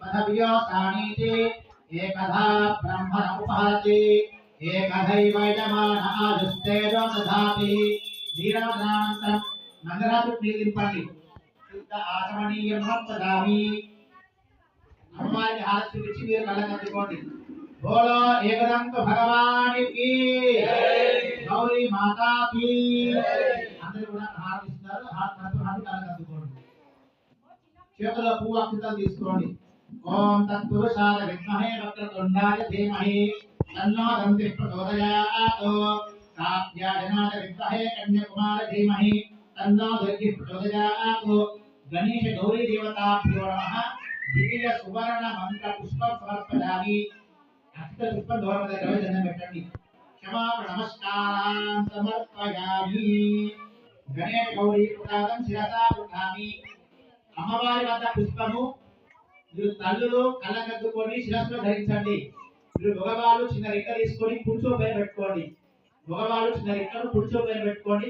పదవ్యోసానీతి ఏకథా బ్రహ్మణ ఉపహరతి ఏకధైవ యజమాన ఆజుస్తేజో దధాతి నీరాజనానంతరం మంగళాలు నిలింపండి శుద్ధ ఆచమనీయం పదామి అమ్మవారికి హారతి చూపించి మీరు కళ్ళకద్దుకోండి బోలో ఏకదంత భగవానికి గౌరీ మాతాకి అందరూ కూడా హారతిస్తారు హారతి హారతి కళ్ళకద్దుకోండి చేతిలో పువ్వు అక్షితాలు తీసుకోండి ఓం తత్పురుషాయ విద్మహే వక్రతుండాయ ధీమహి తన్నో దంతి ప్రచోదయాత్ కాత్యాయనాయ విద్మహే కన్యాకుమార ధీమహి తన్నో దుర్గి ప్రచోదయాత్ గణేశ గౌరీ దేవతాభ్యో నమః దివ్య సువర్ణ మంత్ర పుష్పం సమర్పయామి అక్షత పుష్పం దూరం దగ్గర దండం పెట్టండి క్షమాపణ నమస్కారం సమర్పయామి గణేశ గౌరీ ప్రసాదం శిరసా ఉఠామి అమ్మవారి వద్ద పుష్పము మీరు తల్లులు కళ్ళకద్దుకొని శిరస్సులో ధరించండి. మీరు మగవాళ్ళు చిన్న రెక్క తీసుకొని పురుషో పైన పెట్టుకోండి. మగవాళ్ళు చిన్న రెక్కను పురుషో పైన పెట్టుకోండి.